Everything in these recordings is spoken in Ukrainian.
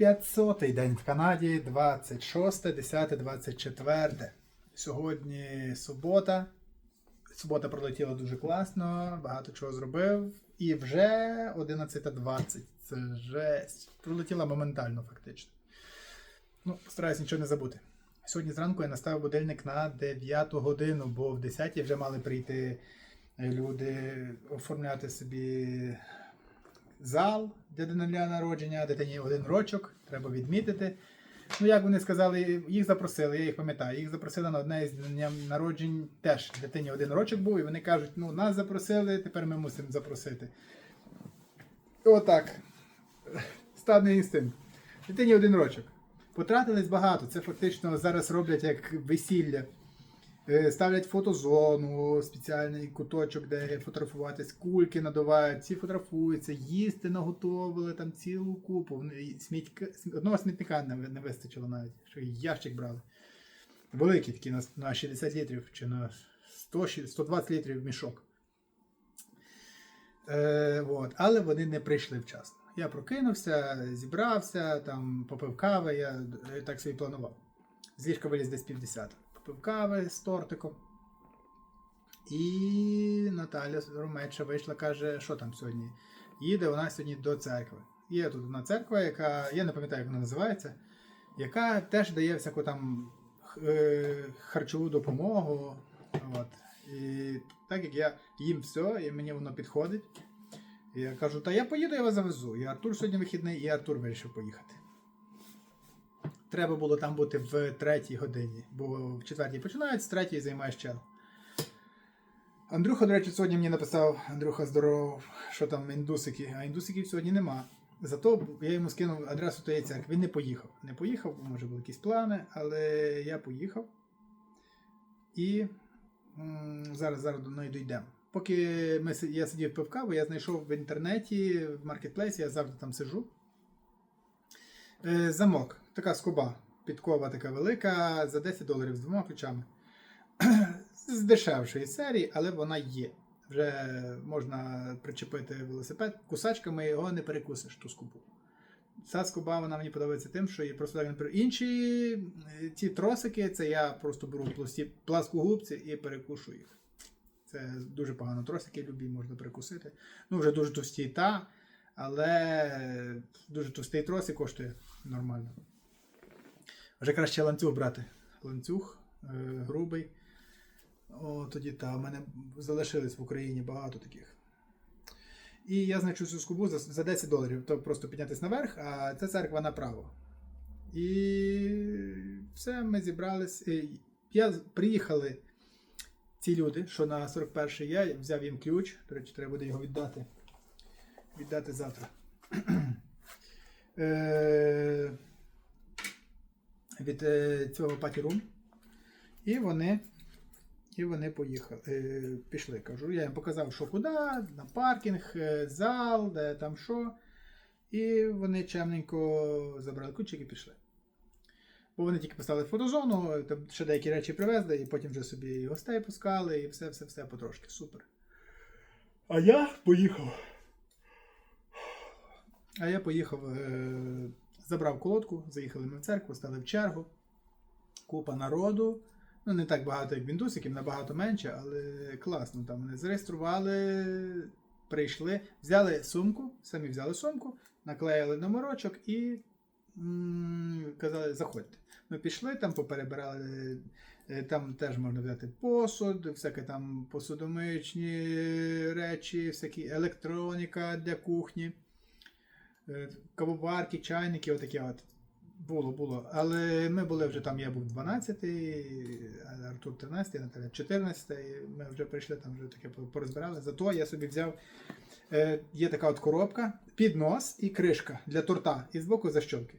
500-й день в Канаді, 26, 10, 24. Сьогодні субота. Субота пролетіла дуже класно, багато чого зробив. І вже 11.20. Це жесть. Пролетіла моментально, фактично. Ну, постараюсь нічого не забути. Сьогодні зранку я наставив будильник на 9 годину, бо в 10 вже мали прийти е, люди оформляти собі зал для народження, дитині один рочок, треба відмітити. Ну, як вони сказали, їх запросили, я їх пам'ятаю. Їх запросили на одне із днів народжень теж дитині один рочок був, і вони кажуть, ну нас запросили, тепер ми мусимо запросити. Отак. Стадний інстинкт. Дитині один рочок. Потратились багато. Це фактично зараз роблять як весілля. Е, Ставлять фотозону, спеціальний куточок, де фотографуватись, кульки надувають, всі фотографуються, їсти наготовили там цілу купу. Смітька, одного смітника не, вистачило навіть, що ящик брали. Великий такий на, на 60 літрів чи на 100, 120 літрів мішок. Е, от. Але вони не прийшли вчасно. Я прокинувся, зібрався, там, попив кави, я е, так собі планував. З ліжка виліз десь півдесята. Попив кави з тортиком. І Наталя Ромеча вийшла, каже, що там сьогодні. Їде вона сьогодні до церкви. Є тут одна церква, яка, я не пам'ятаю, як вона називається, яка теж дає всяку там е, харчову допомогу. От. І так як я їм все, і мені воно підходить. Я кажу, та я поїду, я вас завезу. І Артур сьогодні вихідний, і Артур вирішив поїхати. Треба було там бути в третій годині, бо в четвертій починають, з третьої займаєш чел. Андрюха, до речі, сьогодні мені написав, Андрюха здоров, що там індусики, а індусиків сьогодні нема. Зато я йому скинув адресу тієї церкви. Він не поїхав. Не поїхав, може були якісь плани, але я поїхав. І м, зараз зараз до неї дійдемо. Поки ми, я сидів пив каву, я знайшов в інтернеті, в маркетплейсі, я завжди там сиджу. Е, замок, така скоба, підкова така велика, за 10 доларів з двома ключами. З дешевшої серії, але вона є. Вже можна причепити велосипед. Кусачками його не перекусиш, ту скобу. Ця скоба вона мені подобається тим, що її просто так не. Інші е, ті тросики, це я просто беру пласкогубці і перекушу їх. Це дуже погано. Тросики любі, можна перекусити. Ну, вже дуже товсті та, але дуже товстий тросик коштує нормально. Вже краще ланцюг брати. Ланцюг е, грубий. О, тоді та, в мене залишились в Україні багато таких. І я знайшов цю скобу за, за 10 доларів. То просто піднятися наверх, а ця церква направо. І все, ми зібрались. Я приїхали ці люди, що на 41-й я взяв їм ключ. До речі, треба буде його віддати. Віддати завтра. Е, Від е, цього паті-рум. І вони і вони поїхали, е, пішли. Кажу, я їм показав, що куди, на паркінг, зал, де там що. І вони чемненько забрали ключик і пішли. Бо вони тільки поставили фотозону, там ще деякі речі привезли, і потім вже собі гостей пускали, і все-все-все потрошки. Супер. А я поїхав. А я поїхав, е, забрав колодку, заїхали ми в церкву, стали в чергу. Купа народу. Ну, не так багато, як біндусиків, набагато менше, але класно. Там вони зареєстрували, прийшли, взяли сумку, самі взяли сумку, наклеїли номерочок і казали, заходьте. Ми пішли, там поперебирали, е, там теж можна взяти посуд, всяке там посудомичні речі, всякі електроніка для кухні, кавоварки, чайники, отакі от. Було, було. Але ми були вже там, я був 12, Артур 13, Наталя 14, і ми вже прийшли там вже таке порозбирали. Зато я собі взяв. Е, є така от коробка, піднос і кришка для торта, і збоку защолки.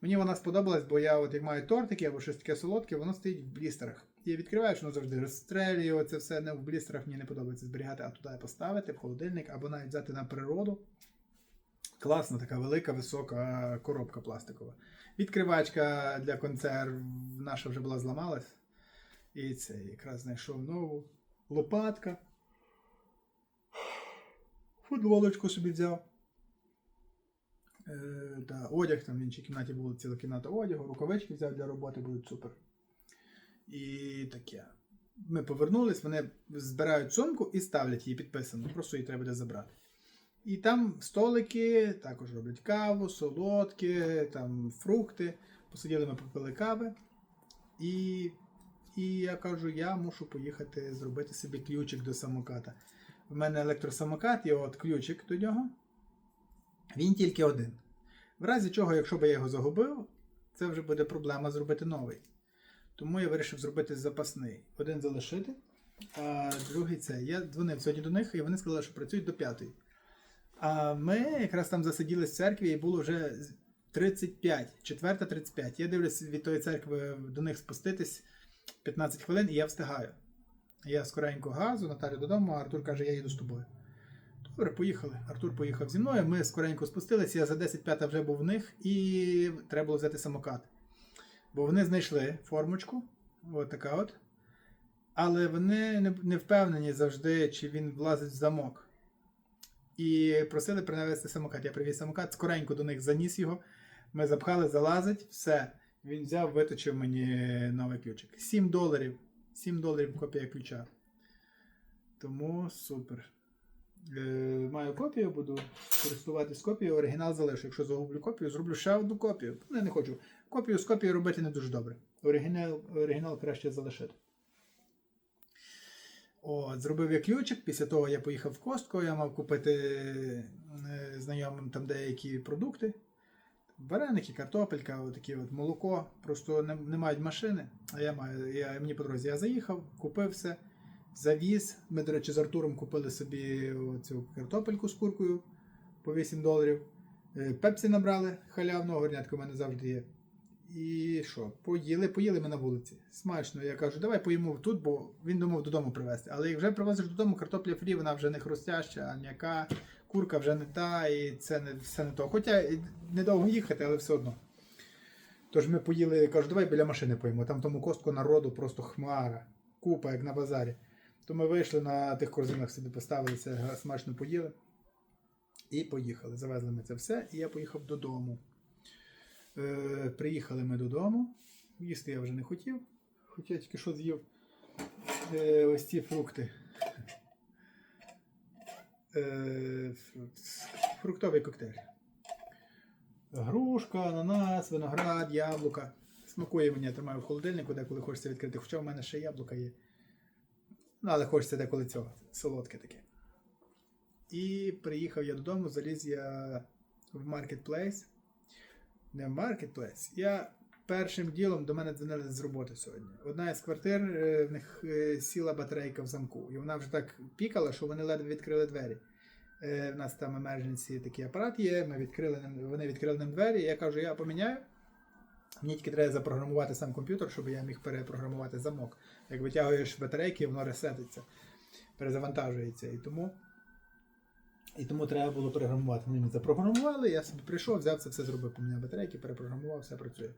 Мені вона сподобалась, бо я, от як маю тортики або щось таке солодке, воно стоїть в блістерах. І відкриваєш, воно завжди розстрелює, це все не в блістерах мені не подобається зберігати, а туди поставити в холодильник або навіть взяти на природу. Класна, така велика, висока коробка пластикова. Відкривачка для консерв наша вже була зламалась. І це якраз знайшов нову. Лопатка. Футболочку собі взяв. Е, та одяг, там в іншій кімнаті була ціла кімната одягу, рукавички взяв для роботи, будуть супер. І таке. Ми повернулись, вони збирають сумку і ставлять її підписано. Просто її треба буде забрати. І там столики, також роблять каву, солодкі, там фрукти. Посиділи ми попили кави. І, і я кажу, я мушу поїхати зробити собі ключик до самоката. В мене електросамокат, є от ключик до нього. Він тільки один. В разі чого, якщо б я його загубив, це вже буде проблема зробити новий. Тому я вирішив зробити запасний. Один залишити, а другий це. Я дзвонив сьогодні до них, і вони сказали, що працюють до п'ятої. А ми якраз там засиділись в церкві і було вже 35, четверта 35. Я дивлюсь від тої церкви до них спуститись 15 хвилин, і я встигаю. Я скоренько газу, Наталю додому, а Артур каже, я їду з тобою. Добре, поїхали. Артур поїхав зі мною, ми скоренько спустилися, я за 10 5 вже був в них, і треба було взяти самокат. Бо вони знайшли формочку, от така от. Але вони не впевнені завжди, чи він влазить в замок. І просили принести самокат. Я привіз самокат, скоренько до них заніс його. Ми запхали, залазить, все. Він взяв, виточив мені новий ключик. 7 доларів. 7 доларів копія ключа. Тому супер. Е, маю копію, буду користуватись копією, оригінал залишу. Якщо загублю копію, зроблю ще одну копію. Не, не хочу. Копію з копією робити не дуже добре. Оригінал, оригінал краще залишити. От, зробив я ключик. Після того я поїхав в Костко, я мав купити е, знайомим там деякі продукти. Вареники, картопелька, отакі от молоко. Просто не, не мають машини. А я маю. Я, мені по дорозі я заїхав, купив все, завіз. Ми, до речі, з Артуром купили собі цю картопельку з куркою по 8 доларів. Е, Пепсі набрали халявного, горнятка в мене завжди є. І що? Поїли, поїли ми на вулиці. Смачно. Я кажу, давай поїмо тут, бо він думав додому привезти. Але як вже привезеш додому, картопля фрі, вона вже не хрустяща, а м'яка, курка вже не та, і це не все не то. Хоча недовго їхати, але все одно. Тож ми поїли, я кажу, давай біля машини поїмо. Там тому костку народу просто хмара, купа, як на базарі. То ми вийшли на тих корзинах собі поставилися, смачно поїли. І поїхали. Завезли ми це все, і я поїхав додому. Е, приїхали ми додому. Їсти я вже не хотів, хоча я тільки що з'їв е, ось ці фрукти. Е, фруктовий коктейль. Грушка, ананас, виноград, яблука. Смакує мені, я тримаю в холодильнику, деколи хочеться відкрити. Хоча в мене ще яблука є. Ну, але хочеться деколи цього. Солодке таке. І приїхав я додому, заліз я в Marketplace. Не в Marketplace. Я першим ділом до мене дзвонили з роботи сьогодні. Одна із квартир, е, в них е, сіла батарейка в замку. І вона вже так пікала, що вони ледве відкрили двері. Е, В нас там emergency такий апарат є. Ми відкрили вони відкрили ним двері. Я кажу, я поміняю. Мені тільки треба запрограмувати сам комп'ютер, щоб я міг перепрограмувати замок. Як витягуєш батарейки, воно ресетиться, перезавантажується. І тому, і тому треба було переграмувати. Вони мені запрограмували, я собі прийшов, взяв це все зробив, поміняв батарейки, перепрограмував, все працює.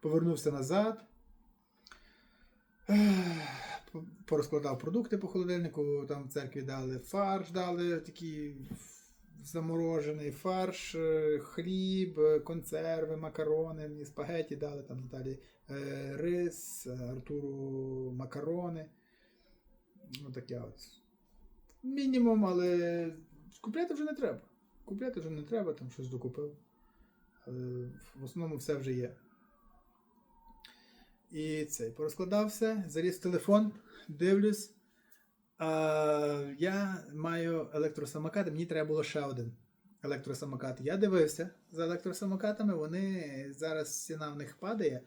Повернувся назад. Порозкладав продукти по холодильнику, там в церкві дали фарш, дали такий заморожений фарш, е, хліб, консерви, макарони, мені спагеті дали, там Наталі е, рис, Артуру макарони. Ну от. Мінімум, але купляти вже не треба. Купляти вже не треба, там щось докупив. Але в основному все вже є. І цей порозкладав все, заліз телефон, дивлюсь. Я маю електросамокат, мені треба було ще один електросамокат. Я дивився за електросамокатами, вони зараз ціна в них падає,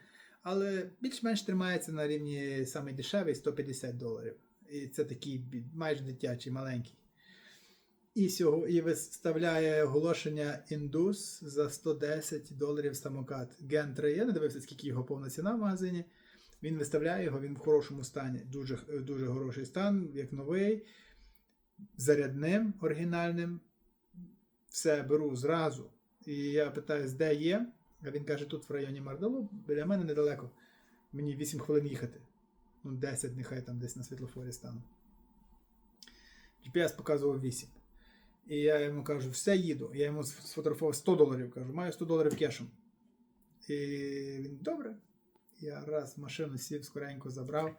але більш-менш тримається на рівні самий дешевий 150 доларів. І це такий майже дитячий, маленький. І, і виставляє оголошення індус за 110 доларів самокат. Gen 3. Я не дивився, скільки його повна ціна в магазині. Він виставляє його, він в хорошому стані. Дуже, дуже хороший стан, як новий, зарядним, оригінальним. Все беру зразу. І я питаю, де є. А він каже, тут в районі Мардалу, біля мене недалеко. Мені 8 хвилин їхати. Ну, 10, нехай там десь на світлофорі стану. GPS показував 8. І я йому кажу, все їду. Я йому сфотографував 100 доларів, кажу, маю 100 доларів кешем. І він добре. Я раз машину сів, скоренько забрав.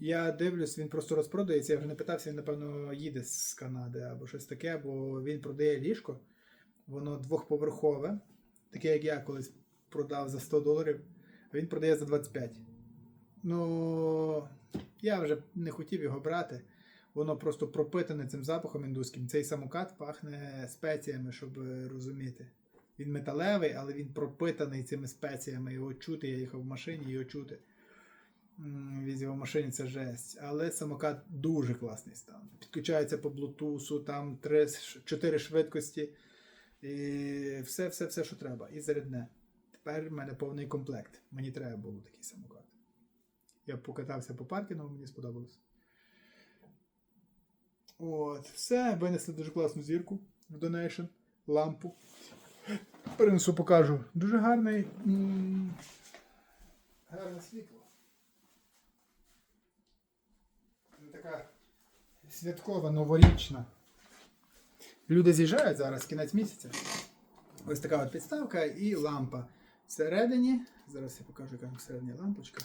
Я дивлюсь, він просто розпродається. Я вже не питався, він, напевно, їде з Канади або щось таке, бо він продає ліжко. Воно двохповерхове, таке, як я колись продав за 100 доларів, а він продає за 25. Ну, я вже не хотів його брати. Воно просто пропитане цим запахом індуським. Цей самокат пахне спеціями, щоб розуміти. Він металевий, але він пропитаний цими спеціями. Його чути. Я їхав в машині, його чути. Його в машині це жесть. Але самокат дуже класний стан. Підключається по блутусу, там 3, 4 швидкості. І все, все, все, що треба. І зарядне. Тепер в мене повний комплект. Мені треба було такий самокат. Я покатався по паркінгу, мені сподобалось. От, все, винесли дуже класну зірку в донейшн, лампу. Перенесу, покажу. Дуже гарний. Гарне світло. Ну, Така святкова, новорічна. Люди з'їжджають зараз, кінець місяця. Ось така от підставка і лампа. Всередині. Зараз я покажу, яка всередині лампочка.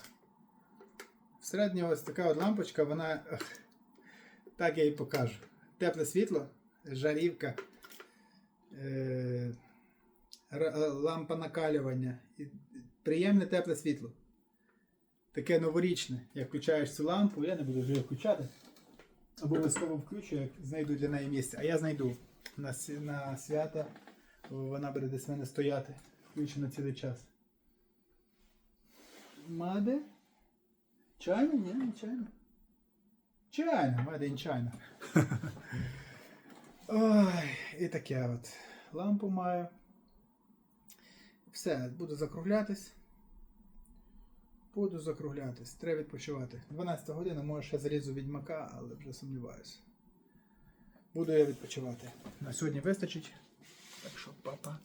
Всередині ось така от лампочка, вона. Так я їй покажу. Тепле світло, жарівка, е, е, лампа накалювання. І приємне тепле світло. Таке новорічне. Як включаєш цю лампу, я не буду вже включати. Обов'язково включу, як знайду для неї місце. А я знайду на, на свята. Вона буде десь в мене стояти. Включена цілий час. Маде? Чайна? Ні, не чайна. Чайна, Made in China. Ой, і таке от. Лампу маю. Все, буду закруглятись. Буду закруглятись. Треба відпочивати. 12 година, може ще залізу відьмака, але вже сумніваюся. Буду я відпочивати. На сьогодні вистачить. Так що, папа.